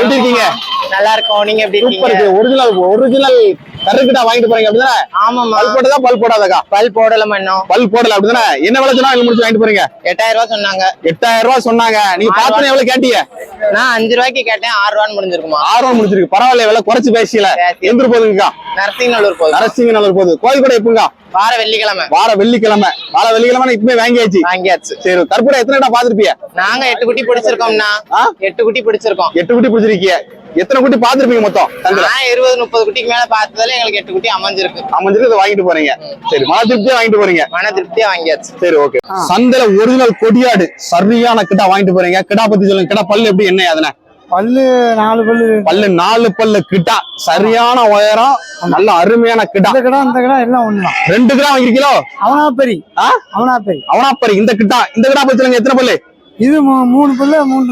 எப்படி இருக்கீங்க? நல்லா இருக்கோம் நீங்க எப்படி இருக்கீங்க? இருக்கு. ஒரிஜினல் ஒரிஜினல் கருக்கிட்டா வாங்கிட்டு போறீங்க அப்படிதானே? ஆமாமா பல் போட்டதா பல் போடாதக்கா? பல் போடல மண்ணோம் பல் போடல அப்படிதானே? என்ன விலை சொன்னா முடிச்சு வாங்கிட்டு போறீங்க? எட்டாயிரம் ரூபாய் சொன்னாங்க. எட்டாயிரம் ரூபாய் சொன்னாங்க. நீங்க பாத்தன எவ்வளவு கேட்டீங்க? நான் அஞ்சு ரூபாய்க்கு கேட்டேன். ஆறு ரூபான்னு முடிஞ்சிருக்குமா? ஆறு ரூபாய் முடிச்சிருக்கு பரவாயில்ல விலை குறைச்சு பேசியல. பேசி. எந்திர போகுதுங்கக்கா? நரசிங்கநல்லூர் போதும் நரசிங்க நல்லூர் போகுது. கோயில் கூட எப்பங்க வார வெள்ளிக்கிழமை. வார வெள்ளிக்கிழமை. வார வெள்ளிக்கிழமை இப்பவே வாங்கியாச்சு. வாங்கியாச்சு. சரி கற்பூரம் எத்தனை இடம் பாத்திருப்பிய நாங்க எட்டு குட்டி பிடிச்சிருக்கோம்னா? எட்டு குட்டி பிடிச்சிருக்கோம். எட்டு குட்டி பிடிச்சிருக்கீங்க எத்தனை குட்டி பாத்திருப்பீங்க மொத்தம்? நான் இருபது முப்பது குட்டிக்கு மேல பார்த்ததுல எங்களுக்கு எட்டு குட்டி அமைஞ்சிருக்கு. அமைஞ்சிருக்கு இதை வாங்கிட்டு போறீங்க. சரி மன திருப்தியா வாங்கிட்டு போறீங்க? மன திருப்தியா வாங்கியாச்சு. சரி ஓகே. சந்தையில ஒரிஜினல் கொடியாடு சரியான கிடா வாங்கிட்டு போறீங்க. கிடா பத்தி சொல்லுங்க. கிடா பல்லு எப்படி என்ன அதுன பல்லு நாலு பல்லு பல்லு நாலு பல்லு கிட்டா சரியான உயரம் நல்ல அருமையான கிட்டா. இந்த கடை அந்த கடை எல்லாம் ஒண்ணுதான். ரெண்டு கிடா வாங்கிருக்கீங்களோ அவனாப்பரி. ஆ? அவனாப்பரி. அவனாப்பரி இந்த கிட்டா. இந்த கிடா பத்தி எத்தனை பல்லு? இது மூணு பல்லு மூணு?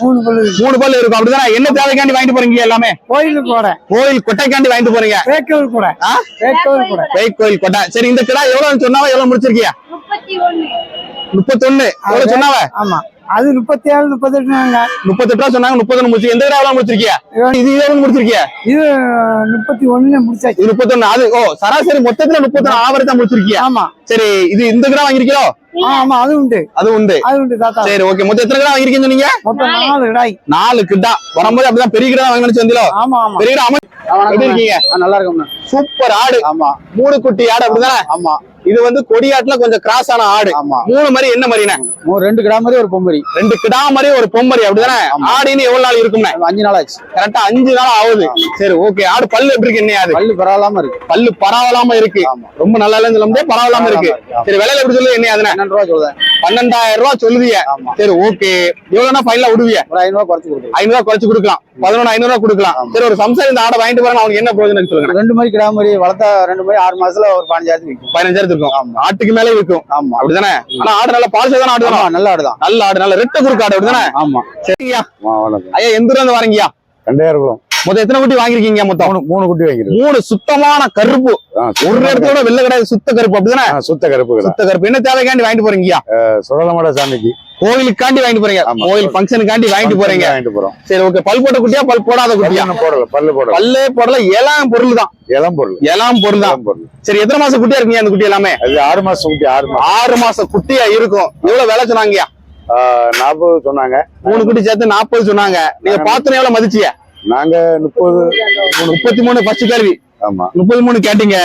மூணு பல்லு. மூணு பல்லு இருக்கும். அப்படிதானே? என்ன தேவைக்காண்டி வாங்கிட்டு போறீங்க எல்லாமே? கோயிலுக்கு கூட. கோயில் கொட்டைக்காண்டி வாங்கிட்டு போறீங்க. வேக்கல் கூட. ஆ? வேக்கல் கூட. வெய் கோயில் கொட்டை. சரி இந்த கிடா எவ்வளவு சொன்னாவ எவ்வளவு முடிச்சிருக்கியா? முப்பத்தொன்னு. எவ்வளவு சொன்னாவ? ஆமா. அது முப்பத்தி ஏழு முப்பத்தெட்டுனாங்க முப்பத்தெட்டு ரூபா சொன்னாங்க முப்பத்தொன்னு முடிச்சு. எந்த கிடா எவ்வளவு முடிச்சிருக்கியா இது முடிச்சிருக்கியா? இது முப்பத்தி ஒண்ணுல முடிச்சாச்சு. முப்பத்தொன்னு. அது ஓ சராசரி மொத்தத்துல முப்பத்தொன்னு ஆவரேஜ் தான் முடிச்சிருக்கியா? ஆமா. சரி இது இந்த கிடா வாங்கிருக்கீங்களோ ஆ, ஆமா அது உண்டு. அது உண்டு. அது உண்டு தாத்தா. சரி ஓகே. மொத்தம் எத்தனை கிடா வாங்கிருக்கீங்க சொன்னீங்க? மொத்தம் நாலு கடாய். நாலு கிட்டா வரும்போது அப்படிதான் பெரிய கிடா வாங்கணும்னு வந்தீங்களோ? ஆமா ஆமா. பெரிய கிடா அமை எப்படி இருக்கீங்க? நல்லா இருக்கும் சூப்பர் ஆடு. ஆமா. மூணு குட்டி ஆடு அப்படிதானே? ஆமா. இது வந்து கொடியாட்டுல கொஞ்சம் கிராஸ் ஆன ஆடு. மூணு மாதிரி என்ன மாதிரிண்ணே? ரெண்டு கடை மாதிரி ஒரு பொம்பரி. ரெண்டு கிடா மாதிரி ஒரு பொம்மரி அப்படிதானே? ஆடின்னு எவ்வளவு நாள் இருக்கும்ண்ணே அஞ்சு நாள் ஆச்சு. கரெக்டா அஞ்சு நாள் ஆகுது. சரி ஓகே ஆடு பல்லு எப்படி இருக்கு என்ன பல்லு பரவாயில்லாம இருக்கு. பல்லு பரவலாம இருக்கு. ரொம்ப நல்லா இல்லைன்னு சொல்ல முடியாது பரவலாம இருக்கு. சரி விலையில எப்படி சொல்லுது? என்ன பன்னெண்டு ரூபா சொல்றேன் பன்னெண்டாயிரம் ரூபாய் சொல்லுதிய. சரி ஓகே எவ்வளவுனா ஃபைனலா விடுவிய. ஒரு ஐநூறு குறைச்சு கொடுக்குறேன் ஐநூறு குறைச்சு கொடுக்கலாம். பதினொன்று ஐநூறு கொடுக்கலாம். சரி ஒரு சம்சாரம் இந்த ஆடை வாங்கிட்டு போறாங்க அவனுக்கு என்ன பிரயோஜனம் சொல்லுங்க. ரெண்டு மாதிரி கிடா மாதிரி வளர்த்தா ரெண்டு மாதிரி ஆறு மாசத்துல ஒரு பதினஞ்சாயிரத்துக்கு விற்கும் பதினஞ்சாயிரத்து இருக்கும். ஆமா. ஆட்டுக்கு மேலே இருக்கும் ஆமா. அப்படிதானே? ஆனா ஆடு நல்ல பால் சேதான ஆடு தானே நல்ல ஆடுதான். நல்ல ஆடு நல்ல ரெட்ட குறுக்கு ஆடு அப்படிதானே? ஆமா. வணக்கம். ஐயா எந்த இருந்து வரீங்கய்யா? ரெண்டாயிரம் குளம் மொத்தம் எத்தனை குட்டி வாங்கிருக்கீங்க மொத்தம்? மூணு மூணு குட்டி வைக்கிறது மூணு சுத்தமான கருப்பு. ஒரு இடத்தோட வெள்ளை கிடையாது சுத்த கருப்பு அப்படிதானே? சுத்த கருப்பு சுத்த கருப்பு. என்ன தேவைக்காண்டி வாங்கிட்டு போறீங்கய்யா சுடலமாட சாமிக்கு. கோயிலுக்காண்டி வாங்கிட்டு போறீங்க. கோயில் ஃபங்க்ஷனுக்காண்டி வாங்கிட்டு போறீங்க. வாங்கிட்டு போறோம். சரி ஓகே பல் போட்ட குட்டியா பல் போடாத குட்டியா? பல்லு போடல பல்லு போடல. பல்லே போடல எல்லாம் பொருள் தான். இளம் பொருள். எல்லாம் பொருள் தான். பொருள். சரி எத்தனை மாசம் குட்டியா இருக்கீங்க அந்த குட்டி எல்லாமே? ஆறு மாசம் குட்டி ஆறு மாசம். ஆறு மாசம் குட்டியா இருக்கும். எவ்வளவு ஆ, நாற்பது சொன்னாங்க. மூணு குட்டி சேர்த்து நாற்பது சொன்னாங்க. நீங்க பாத்துன எவ்வளவு மதிச்சிய நாங்க முப்பது. முப்பத்தி மூணு ஃபர்ஸ்ட் கேள்வி ஆமா. முப்பத்தி மூணு கேட்டீங்க.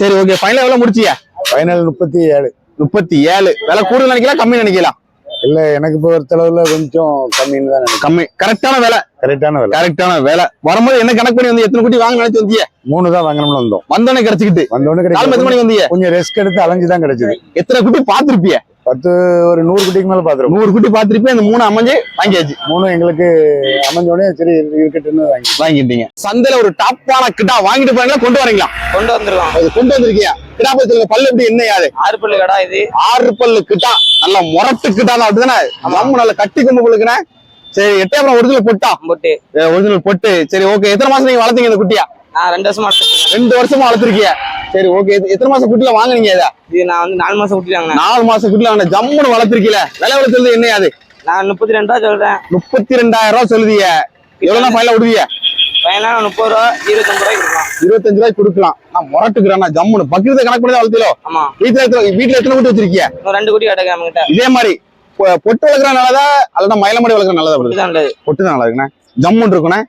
சரி ஓகே ஃபைனல் எவ்வளவு முடிச்சிய ஃபைனல் முப்பத்தி ஏழு. முப்பத்தி ஏழு. விலை கூடுதல் நினைக்கலாம் கம்மி நினைக்கலாம்? இல்ல எனக்கு பொறுத்தளவுல கொஞ்சம் கம்மின்னு தான் கம்மி. கரெக்டான விலை. கரெக்டான விலை. கரெக்டான விலை. வரும்போது என்ன கணக்கு பண்ணி வந்து எத்தனை குட்டி வாங்க நினைச்சு வந்தீங்க? மூணு தான் வாங்கணும்னு வந்தோம். வந்தோடனே கிடைச்சிக்கிட்டு. வந்தோடனே கிடைக்கும் மணிக்கு வந்தீங்க? கொஞ்சம் ரெஸ்க் எடுத்து அலைஞ்சு தான் கிடைச்சது. எத்தனை குட்டி பாத்திருப்பிய பத்து ஒரு நூறு குட்டிக்கு மேல பாத்துருவோம். நூறு குட்டி பாத்திருப்பிய அந்த மூணு அமைஞ்சு வாங்கியாச்சு. மூணு எங்களுக்கு அமைஞ்சோடனே சரி இருக்கட்டும்னு வாங்கி வாங்கிட்டீங்க. சந்தையில ஒரு டாப்பான கிட்டா வாங்கிட்டு போறீங்களா கொண்டு வரீங்களா? கொண்டு வந்துருவோம் அது கொண்டு வந்திருக்கியா கிட்டா சொல்லுங்க பல்லு எப்படி என்ன யாது? ஆறு பல்லு கடா இது. ஆறு பல்லு கிட்டா நல்ல முரட்டு கிட்டா தான்? அப்படிதானே நம்ம நல்ல கட்டி கொம்பு பல்லுக்குனே சரி எட்டே அப்புறம் ஒரிஜினல் பொட்டா. போட்டு ஒரிஜினல் பொட்டு. சரி ஓகே எத்தனை மாசம் நீங்க வளர்த்தீங்க இந்த குட்டியா? நான் ரெண்டு வருஷமா எடுத்துருக்கேன் ரெண்டு வருஷமா வளர்த்துருக்கீங்க சரி ஓகே எத்தனை மாசம் குட்டில வாங்குனீங்க இதை? இது நான் வந்து நாலு மாசம் குட்டிட்டாங்க நாலு மாசம் குட்டில வாங்கின ஜம்முன்னு வளர்த்துருக்கீல. விலை வளர்த்துறது என்ன அது? நான் முப்பத்தி ரெண்டு ரூபா சொல்றேன். முப்பத்தி ரெண்டாயிரம் ரூபாய் சொல்லுதீங்க எவ்வளவு ஃபைனல் விடுவீங்க பையனா இருபது ரூபா இருபத்தொம்பது ரூபாய்க்கு இருக்கலாம் இருபத்தஞ்சு ரூபாய்க்கு கொடுக்கலாம். நான் முரட்டுக்கிறேன் ஜம்முன்னு. பக்கிரத்தை கணக்கு பண்ணி தான் வளர்த்தீங்களோ ஆமா. வீட்டுல எத்தனை வீட்டுல எத்தனை குட்டி ரெண்டு குட்டி கிடக்கு நம்ம கிட்ட இதே மாதிரி பொட்டு வளர்க்குற நல்லதா அல்லது மயிலமாடி வளர்க்குற நல்லதா இதுதான் நல்லது. பொட்டு தான் நல்லா இருக்குண்ணே. ஜம்முன்னு இருக்குண்ணே.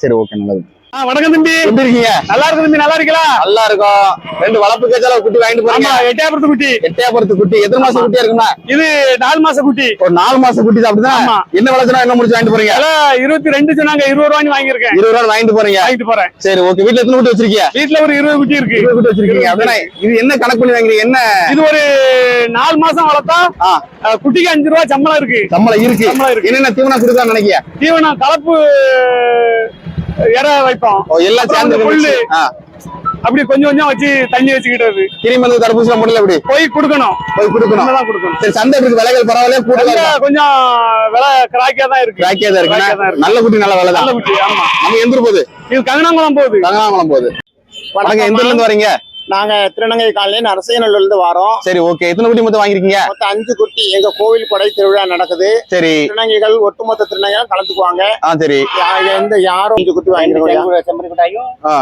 சரி ஓகே நல்லது. வணக்கம் தம்பி. எப்படி இருக்கீங்க? நல்லா இருக்கு தம்பி நல்லா இருக்கீங்களா? நல்லா இருக்கும். ரெண்டு வளர்ப்பு கேச்சால குட்டி வாங்கிட்டு போறீங்க. எட்டயபுரத்து குட்டி. எட்டையாபுரத்து குட்டி. எத்தனை மாசம் குட்டியா இருக்குண்ணா இது நாலு மாச குட்டி. ஒரு நாலு மாசம் குட்டி தான் அப்படிதான். என்ன வளர்த்துனா என்ன முடிச்சு வாங்கிட்டு போறீங்க? இருபத்தி ரெண்டு சொன்னாங்க இருபது ரூபாய்க்கு வாங்கியிருக்கேன். இருபது ரூபா வாங்கிட்டு போறீங்க. வாங்கிட்டு போறேன். சரி ஓகே. வீட்டுல எத்தனை குட்டி வச்சிருக்கீங்க? வீட்டுல ஒரு இருபது குட்டி இருக்கு. இருபது குட்டி வச்சிருக்கீங்க. அப்படின்னா இது என்ன கணக்கு பண்ணி வாங்குறீங்க? என்ன? இது ஒரு நாலு மாசம் வளர்த்தா குட்டிக்கு அஞ்சு ரூபா சம்பளம் இருக்கு. சம்பளம் இருக்கு. என்னென்ன தீவனம் கொடுக்கலாம்னு நினைக்கிய? தீவனம் கலப்பு இற வைப்போம். எல்லாம் சேர்ந்து புல்லு. அப்படி கொஞ்சம் கொஞ்சம் வச்சு தண்ணி வச்சுக்கிட்டது. கிருமி மருந்து தடுப்பூசி முடியல எப்படி போய் கொடுக்கணும். போய் கொடுக்கணும். கொடுக்கணும். சரி சந்தை இருக்கு விலைகள் பரவாயில்ல கூடுதல் கொஞ்சம் விலை கிராக்கியா தான் இருக்கு. கிராக்கியா தான் இருக்கு. நல்ல குட்டி நல்ல விலை நல்ல தான் குட்டி ஆமா. நம்ம எந்திர போகுது? இது கங்கனாங்குளம் போகுது. கங்கனாங்குளம் போகுது. வணக்கம் எந்த இருந்து வரீங்க? நாங்க திருநங்கை காலனி அரசியல்ல இருந்து வரோம். சரி ஓகே எத்தனை குட்டி மொத்தம் வாங்கிருக்கீங்க மொத்தம் அஞ்சு குட்டி. எங்க கோவில் கொடை திருவிழா நடக்குது. சரி. திருநங்கைகள் ஒட்டுமொத்த திருநங்கைகள் கலந்துக்குவாங்க. ஆ சரி. எந்த யாரும் அஞ்சு குட்டி வாங்கிருக்கோம் ஆ.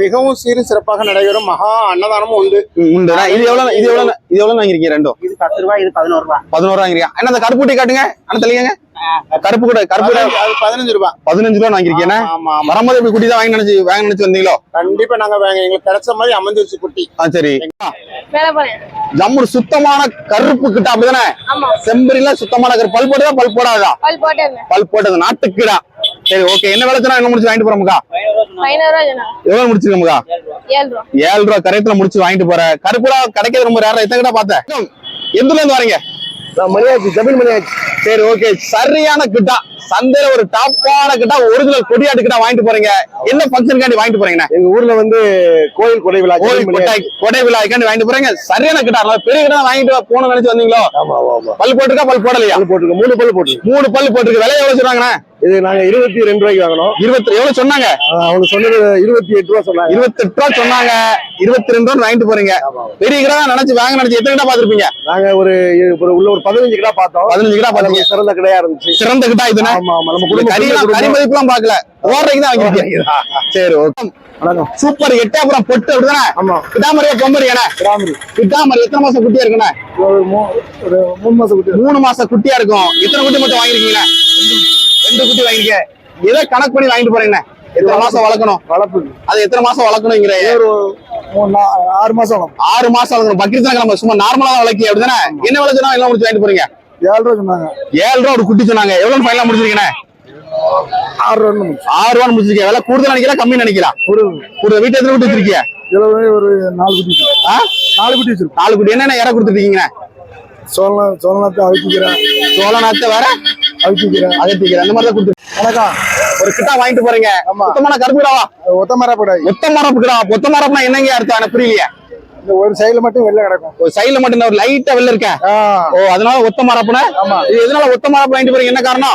மிகவும் சீரும் சிறப்பாக நடைபெறும் மகா அன்னதானமும் உண்டு. ம், உண்டுண்ணா இது எவ்வளவு இது எவ்வளவு இது எவ்வளவு வாங்கிருக்கீங்க ரெண்டும்? இது பத்து ரூபாய் இது பதினோரு ரூபாய் பதினோரு ரூபா வாங்கிருக்கீங்க அண்ணா அந்த கருப்பு குட்டி காட்டுங்க. அண்ணா தெளிங்க கருப்பு கூட கருப்பு பதினஞ்சு ரூபாய். பதினஞ்சு ரூபா வாங்கிருக்கீங்க ஆமா ஆமா. வரும்போது இப்படி குட்டி தான் வாங்கி நினைச்சு வாங்க நினைச்சு வந்தீங்களோ? கண்டிப்பா நாங்க வாங்க- எங்களுக்கு கிடைச்ச மாதிரி அமைஞ்சிருச்சு குட்டி. ஆ சரி. ஜம்முர் சுத்தமான கருப்பு கிட்ட அப்படிதானே? செம்பரில சுத்தமான கருப்பு. பல் போட்டதா பல் போடாதா பல் போட்டது நாட்டுக்கிடா. சரி ஓகே என்ன விளைச்சனா என்ன முடிச்சு வாங்கிட்டு போறோமுக்கா எவ்வளவு முடிச்சிருக்கமுக்கா ஏழு ரூபா. கரையத்துல முடிச்சு வாங்கிட்டு போற. கருப்புலா கிடைக்கிறது ரொம்ப ரேரா எத்தனை கிட்ட பார்த்தேன்? எந்த இருந்து வரீங்க? மணியாச்சு ஜமீன் மணியாச்சு சரி ஓகே சரியான கிட்டா. சந்தையில ஒரு டாப்பான கிட்டா ஒரிஜினல் கொடியாட்டு கிட்டா வாங்கிட்டு போறீங்க. என்ன ஃபங்க்ஷனுக்காண்டி வாங்கிட்டு போறீங்க எங்க ஊர்ல வந்து கோயில் கொடை விழா கோயில் கொட்டை கொடை விழாக்காண்டி வாங்கிட்டு போறீங்க. சரியான கிட்டா. பெரிய கிட்டா வாங்கிட்டு போகணும்னு நினைச்சு வந்தீங்களோ? பல் போட்டுருக்கா? பல் போடலையா? பல்லு போட்டுருக்கு. மூணு பல்லு போட்டுருக்கு. மூணு பல் போட்டுருக்கு. விலை எவ்வளவு சொல்றாங்கண்ணா? இது நாங்க இருபத்தி ரெண்டு ரூபாய்க்கு வாங்கினோம். இருபத்தி எவ்வளவு சொன்னாங்க? அவங்க சொன்னது இருபத்தி எட்டு ரூபா சொன்னாங்க. இருபத்தி எட்டு ரூபா சொன்னாங்க. இருபத்தி ரெண்டு ரூபா வாங்கிட்டு போறீங்க. பெரிய கிடா நினைச்சு வாங்க நினைச்சு எத்தனை கிடா பாத்திருப்பீங்க நாங்க ஒரு ஒரு உள்ள ஒரு பதினஞ்சு கிலோ பார்த்தோம். பதினஞ்சு கிடா பாத்தீங்க சிறந்த கிடையா இருந்துச்சு. சிறந்த இதுனா ஆமா ஆமா. நம்ம குடும்ப கறி மதிப்புலாம் பாக்கல ஓடுறதுக்கு தான் வாங்கிருக்கீங்க சரி ஓகே. சூப்பர். எட்டே அப்புறம் பொட்டு அப்படிதானே? ஆமா. கிட்டாமரியா பொம்பரியானே கிராமரி கிட்டாமரி எத்தனை மாசம் குட்டியா இருக்குண்ணே? ஒரு மூணு மாசம் குட்டி. மூணு மாசம் குட்டியா இருக்கும். எத்தனை குட்டி மட்டும் வாங்கிருக்கீங்க ரெண்டு குட்டி வாங்கிருக்க எதை கணக்கு பண்ணி வாங்கிட்டு போறீங்கண்ணே எத்தனை மாசம் வளர்க்கணும்? வளர்ப்பு. அது எத்தனை மாசம் வளர்க்கணுங்கிற ஒரு ஆறு மாசம் ஆறு மாசம் வளர்க்கணும். பக்கெட் தான் நம்ம சும்மா நார்மலா வளர்க்கி அப்படிதானே? என்ன விளைச்சுனா எல்லாம் முடிச்சு வாங்கிட்டு போறீங்க? ஏழு ரூபா சொன்னாங்க. ஏழு ரூபா ஒரு குட்டி சொன்னாங்க. எவ்வளவு ஃபைனலா முடிச்சிருக்கீங்க? ஆறு ரூபா ஆறு ரூபா முடிச்சிருக்கீங்க. விலை கூடுதல் நினைக்கலாம் கம்மி நினைக்கலாம் ஒரு ஒரு வீட்டு எத்தனை குட்டி வச்சிருக்கீங்க ஒரு நாலு குட்டி? நாலு குட்டி வச்சிருக்கோம். நாலு குட்டி. என்னென்ன இற கொடுத்துருக்கீங்க சோழ சோழநாத்தை அவிக்கிறேன் சோழநாத்த வேற? அகத்திக்கிறேன் அந்த மாதிரி தான் கொடுத்து வணக்கம். ஒரு கிட்டா வாங்கிட்டு போறீங்க. ஆமா. சுத்தமான கருப்புடாவா ஒத்த மரப்படாது மொத்த மரப்பு கிடா மொத்த மரப்புனா என்னங்க அர்த்தம்? எனக்கு புரியலையே. இந்த ஒரு சைடுல மட்டும் வெளில கிடக்கும். ஒரு சைடுல மட்டும் ஒரு லைட்டா வெளில இருக்க. ஓ அதனால ஒத்த மரப்புன. இது எதனால ஒத்த மரப்பு வாங்கிட்டு போறீங்க? என்ன காரணம்?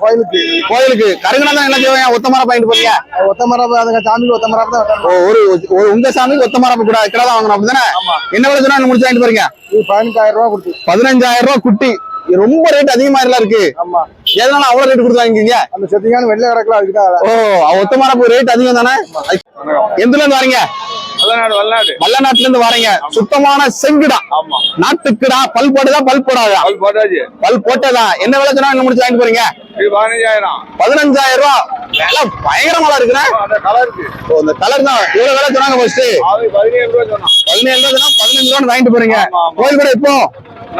கோயிலுக்கு. கோயிலுக்கு. கருங்கனா தான் என்ன செய்வாங்க ஒத்த மரப்பு வாங்கிட்டு போறீங்க? ஒத்த மரப்பு அதுங்க சாமிக்கு ஒத்த மரப்பு தான் ஒரு ஒரு உங்க சாமிக்கு ஒத்த மரப்பு கூட கிடா வாங்கணும் அப்படிதானே. என்ன விலை சொன்னா முடிச்சு வாங்கிட்டு போறீங்க? பதினஞ்சாயிரம் ரூபா கொடுத்து. பதினஞ்சாயிரம் ரூபாய் குட்டி. ரொம்ப ரேட் அதிகமா இருக்கு. ஆமா. எதனால அவ்வளவு ரேட் கொடுத்து வாங்கிக்கீங்க? அந்த செத்திங்கான வெளில கிடக்கல அதுக்கு தான் ஓ மரப்பு ரேட் அதிகம் தானே? எந்துல இருந்து வரீங்க? வல்லநாடு வல்லநாடு. வல்லநாட்டுல இருந்து வரீங்க. சுத்தமான செங்குடா. நாட்டுக்குடா பல் போட்டதா பல் போடாதா? பல் போட்டதா? என்ன விலை சொன்னா என்ன முடிச்சு வாங்கிட்டு போறீங்க? பதினஞ்சாயிரம். ரூபாய் விலை பயங்கரமா இருக்குண்ணே. அந்த கலருக்கு ஓ, இந்த கலர் தான். இவ்வளவு விலை சொன்னாங்க ஃபர்ஸ்ட் பதினேழு பதினஞ்சு ரூபா வாங்கிட்டு போறீங்க. கோயில் கூட இப்போ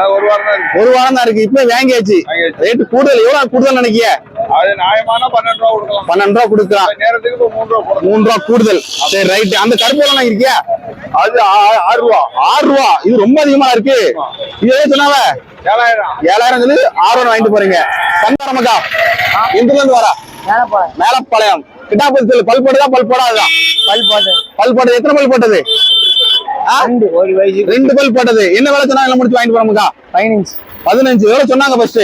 ஒரு வாரம் தான் இருக்கு. ஒரு வாரம் தான் இருக்கு. இப்போ வாங்கியாச்சு. ரேட் கூடுதல் எவ்வளவு கூடுதல் நினைக்கிய? அது நியாயமான பன்னெண்டு ரூபா கொடுக்கலாம். பன்னெண்டு ரூபா கொடுக்கலாம். அந்த நேரத்துக்கு இப்போ மூணு ரூபா மூணு ரூபா கூடுதல். சரி ரைட் அந்த கருப்பு எல்லாம் இருக்கியா? அது ஆ- ஆறு ரூபா. ஆறு ரூபா. இது ரொம்ப அதிகமா இருக்கு. இது எது சொன்னாவ? ஏழாயிரம். ஏழாயிரம் சொல்லி. ஆறு ரூபா வாங்கிட்டு போறீங்க. சந்தாரமக்கா எந்த இருந்து வரா? மேலப்பாளையம். கிட்டாபத்தில் பல் போட்டதா பல் போடாதா? பல் போட்டு பல் போட்டது எத்தனை பல் போட்டது? ஒரு வயசு. ரெண்டு பல் போட்டது. என்ன விலை சொன்னா எல்லாம் முடிச்சு வாங்கிட்டு போறோமுக்கா பதினஞ்சு. பதினஞ்சு. எவ்வளவு சொன்னாங்க ஃபர்ஸ்ட்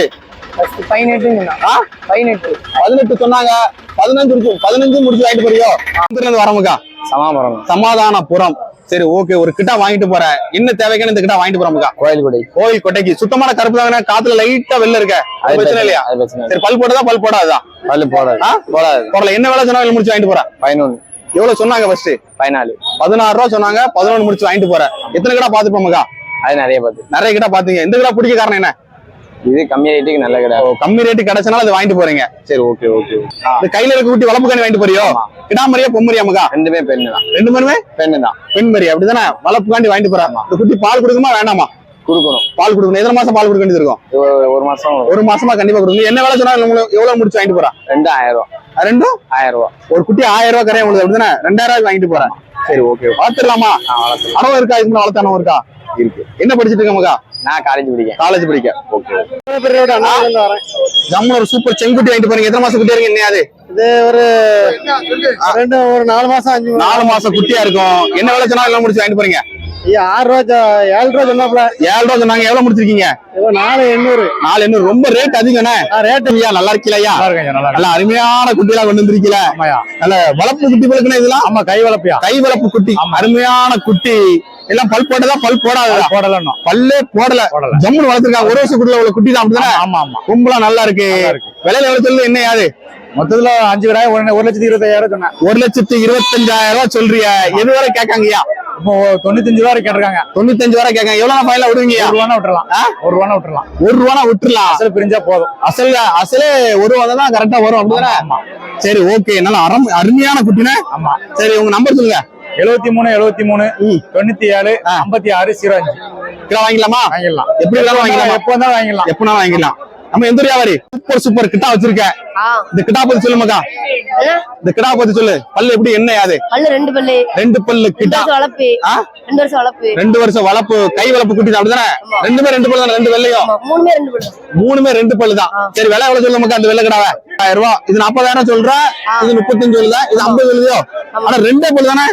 ஃபர்ஸ்ட் பதினெட்டுன்னு ஆ? பதினெட்டு. பதினெட்டு சொன்னாங்க. பதினஞ்சு இருக்கு பதினஞ்சு முடிச்சு வாங்கிட்டு போறியோ? இருந்து வரமுக்கா சமாபுரம் சமாதானபுரம். சரி ஓகே. ஒரு கிட்ட வாங்கிட்டு போறேன் என்ன தேவைக்கான இந்த கிட்ட வாங்கிட்டு போறோமுக்கா கோயில் கொடை கோயில் கொட்டைக்கு சுத்தமான கருப்பு தாங்க. காத்துல லைட்டா வெளில இருக்க. அது பிரச்சனை இல்லையா? அது பிரச்சனை சரி பல் போட்டதா? பல் போடாதா. பல்லு போடாது? போடாது என்ன வேலை சொன்னா முடிச்சு வாங்கிட்டு போறேன் பதினொன்று எவ்வளவு சொன்னாங்க ஃபர்ஸ்ட் பதினாலு. பதினாறு ரூபா சொன்னாங்க பதினொன்று முடிச்சு வாங்கிட்டு போறேன் எத்தனை கிட்ட பாத்துப்போமுக்கா அது நிறைய பார்த்து நிறைய கிட்ட பாத்தீங்க இந்த கிட்ட பிடிக்க காரணம் என்ன? இது கம்மி ரேட்டுக்கு நல்ல கடை. ஓ, கம்மி ரேட்டு கிடைச்சனால அதை வாங்கிட்டு போறீங்க. சரி ஓகே ஓகே இந்த கையில இருக்க குட்டி வளர்ப்பு கண்ணி வாங்கிட்டு போறியோ? கிடாமரியா பொம்மரியா மகா? ரெண்டுமே பெண்ணு தான். ரெண்டு பேருமே பெண்ணு தான். பெண் மரி அப்படிதானே? வளர்ப்பு காண்டி வாங்கிட்டு போறாங்க இந்த குட்டி பால் கொடுக்குமா வேண்டாமா? கொடுக்கணும். பால் கொடுக்கணும். எத்தனை மாசம் பால் கொடுக்க வேண்டியது இருக்கும்? இது ஒரு- மாசம் ஒரு மாசமா கண்டிப்பா கொடுக்கணும். என்ன வேலை சொன்னா உங்களுக்கு எவ்வளவு முடிச்சு வாங்கிட்டு போறா? ரெண்டு ஆயிரம் ரூபா அது ரெண்டும்? ஆயிரம் ரூபா ஒரு குட்டி ஆயிரம் ரூபாய் கரையா உங்களுக்கு அப்படிதானே? ரெண்டாயிரம் ரூபாய் வாங்கிட்டு போறேன். சரி ஓகே வளர்த்துடலாமா அணவு இருக்கா? இதுக்கு வளர்த்த அணவு இருக்கா? இருக்கு. என்ன படிச்சிட்டு இருக்க மகா? நான் காலேஜ் படிக்கேன். காலேஜ் படிக்க. ஓகே வரேன். ஜம்மு ஒரு சூப்பர் செங்குட்டி வாங்கிட்டு போறீங்க. எத்தனை மாசம் குட்டியா இருக்கு என்னையாது? இது ஒரு ரெண்டு ஒரு நாலு மாசம் அஞ்சு நாலு மாசம் குட்டியா இருக்கும். என்ன விலை சொன்னா எல்லாம் முடிச்சு வாங்கிட்டு போறீங்க? ஆறு ரூபா ஏழு ரூபா சொன்னாப்ல ஏழு ரூபா சொன்னாங்க. எவ்வளவு முடிச்சிருக்கீங்க நாலு எண்ணூறு. நாலு எண்ணூறு. ரொம்ப ரேட் அதிகண்ணே ரேட் ஐயா? நல்லா இருக்கீங்களா நல்லா அருமையான குட்டிலாம் கொண்டு வந்திருக்கீல. நல்ல வளர்ப்பு குட்டி பழக்கணும் இதெல்லாம். ஆமா கை வளர்ப்பியா? கை வளர்ப்பு குட்டி. அருமையான குட்டி. எல்லாம் பல் போட்டதா? பல் போடாததா? போடலாம் பல்லே போடல. ஜம்முன்னு வளர்த்துருக்காங்க. ஒரு வருஷம் குட்டில உள்ள குட்டி தான் அப்படிதானே? ஆமா ஆமா கும்பலாம் நல்லா இருக்கு. விலையில சொல்லுது? என்ன யாது மொத்தத்துல அஞ்சு கடாய் ஒரு லட்சத்தி இருபத்தாயிரம் சொன்னேன். ஒரு லட்சத்தி இருபத்தஞ்சாயிரம் ரூபாய் சொல்றிய. எது வரை கேட்காங்கய்யா? தொண்ணூத்தஞ்சு ரூபா கேட்டிருக்காங்க. தொண்ணூத்தஞ்சு வரை கேட்காங்க. எவ்வளவு ஃபைனல விடுவீங்கய்யா ஒரு ரூபானா விட்டுறலாம். ஒரு விட்டுறலாம். ஒரு ரூபானா விட்டுறலாம். அசல் பிரிஞ்சா போதும். அசல் அசலே ஒரு ரூபா தான் கரெக்டா வரும் அப்படிதானே? சரி ஓகே நல்ல அரம் அருமையான குட்டினே ஆமா. சரி உங்க நம்பர் சொல்லுங்க. எழுபத்தி மூணு எழுபத்தி மூணு தொண்ணூத்தி ஏழு ஐம்பத்தி ஆறு ஜீரோ அஞ்சு. கிலோ வாங்கிக்கலாமா வாங்கிடலாம். எப்படி வேணாலும் வாங்கிக்கலாமா எப்போ வந்தாலும் வாங்கிடலாம். எப்பனா வாங்கிக்கலாம் நம்ம எந்த வியாபாரி? சூப்பர் சூப்பர் கிட்டா வச்சிருக்க இந்த கிட்டா பத்தி சொல்லுமாக்கா இந்த கிட்டா பத்தி சொல்லு. பல்லு எப்படி என்ன யாது? பல்லு ரெண்டு பல்லு. ரெண்டு பல்லு கிட்டா. வளர்ப்பு? ரெண்டு வருஷம் வளர்ப்பு ரெண்டு வருஷம் வளர்ப்பு கை வளர்ப்பு குட்டி தான் அப்படிதானே ரெண்டுமே ரெண்டு பல்லு தானே ரெண்டு வெள்ளையும்? மூணுமே ரெண்டு பல்லு. மூணுமே ரெண்டு பல்லு தான். சரி விலை எவ்வளவு சொல்லு மக்கா அந்த வெள்ளை கிடாவை? ஆயிரம் ரூபாய் இது நாற்பதாயிரம் சொல்ற இது முப்பத்தஞ்சு சொல்லுதா? இது ஐம்பது சொல்லுதோ? ஆனா ரெண்டே பல்லு தானே?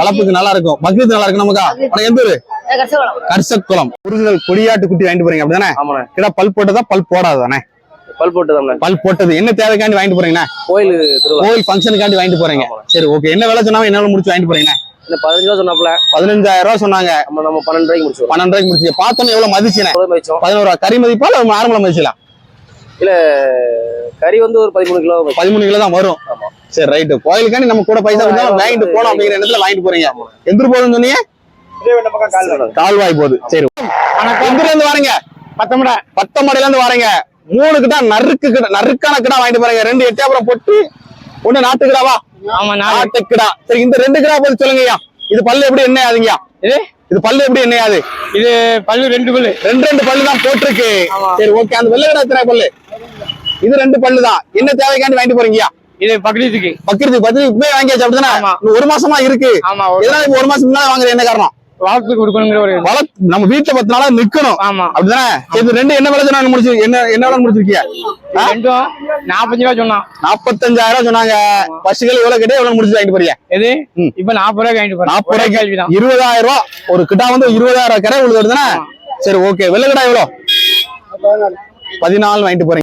வளர்ப்புக்கு நல்லா இருக்கும். பக்ரீத் நல்லா இருக்கு நமக்கா எந்த ஊரு? கர்சக்குளம் ஒரிஜினல் கொடியாட்டு குட்டி வாங்கிட்டு போறீங்க அப்படிதானே? கிடா பல் போட்டதா பல் போடாதானே? பல் போட்டு தான் பல் போட்டது. என்ன தேவைக்காண்டி வாங்கிட்டு போறீங்கண்ணா? கோயில் கோயில் ஃபங்க்ஷனுக்காண்டி வாங்கிட்டு போறீங்க. சரி ஓகே என்ன விலை சொன்னாலும் என்ன முடிச்சு வாங்கிட்டு போறீங்க இந்த பதினஞ்சு ரூபா சொன்னாப்ல பதினஞ்சாயிரம் ரூபாய் சொன்னாங்க. நம்ம பன்னெண்டு ரூபாய்க்கு முடிச்சிடுவோம் பன்னெண்டு ரூபாய்க்கு முடிச்சு பார்த்தோன்னு எவ்வளவு மதிச்சுனே பதினோரு ரூபா. கறி மதிப்பா இல்ல நார்மலா மதிச்சலாம் கறி வந்து ஒரு பதிமூணு கிலோ. பதிமூணு கிலோ தான் வரும். சரி ரைட்டு கோயிலுக்காண்டி நம்ம கூட பைசா வாங்கிட்டு போனோம் அப்படிங்கிற இடத்துல வாங்கிட்டு போறீங்க. எந்த போகுதுன்னு சொன்னீங்க? கால்வாய் போகுது சரி. எந்த இருந்து வரீங்க? பத்தமடா. பத்தமடையில இருந்து வரீங்க. மூணு கிட்ட நறுக்கு கிட்ட நறுக்கான கிடா வாங்கிட்டு போறீங்க. ரெண்டு எட்டாபுரம் பொட்டு ஒண்ணு நாட்டு கிடாவா ஆமா நாட்டு கிடா சரி இந்த ரெண்டு கிடா பத்தி சொல்லுங்கய்யா. இது பல்லு எப்படி என்ன ஆகுதுங்கய்யா இது? இது பல்லு எப்படி என்ன ஆகுது இது பல்லு ரெண்டு பல்லு. ரெண்டு ரெண்டு பல்லு தான் போட்டிருக்கு சரி ஓகே. அந்த வெள்ளை கிடா எத்தனை பல்லு? இது ரெண்டு பல்லு தான் என்ன தேவைக்காண்டி வாங்கிட்டு போறீங்கய்யா? இது பக்ரீத்துக்கு. பக்ரீத்துக்கு இப்பவே வாங்கியாச்சு அப்படிதானே ஒரு மாசமா இருக்கு. இப்ப ஒரு மாசம் முன்னாடி வாங்குற என்ன காரணம்? வளர்த்து கொடுக்கணுங்கிற ஒரு வள நம்ம வீட்டுல பத்து நாளா நிக்கணும். ஆமா. அப்படிதானே? இது ரெண்டு என்ன விலை சொன்னாங்க முடிச்சு என்ன என்ன விலை முடிச்சிருக்கீங்க இது ரெண்டும் நாற்பத்தஞ்சு ரூபா சொன்னான். நாற்பத்தஞ்சாயிரம் சொன்னாங்க. பசுகள் எவ்வளவு கிட்ட எவ்வளவு முடிச்சு வாங்கிட்டு போறீங்க எது. இப்ப நாற்பது ரூபாய்க்கு வாங்கிட்டு போறேன். நாற்பது ஒரே ரூபாய்க்கு கேள்விதான். இருபதாயிரம் ரூபாய் ஒரு கிட்டா வந்து இருபதாயிரம் கரை வருதுதானே சரி ஓகே வெள்ளை கிடா எவ்வளோ? பதினாலு வாங்கிட்டு போறீங்க.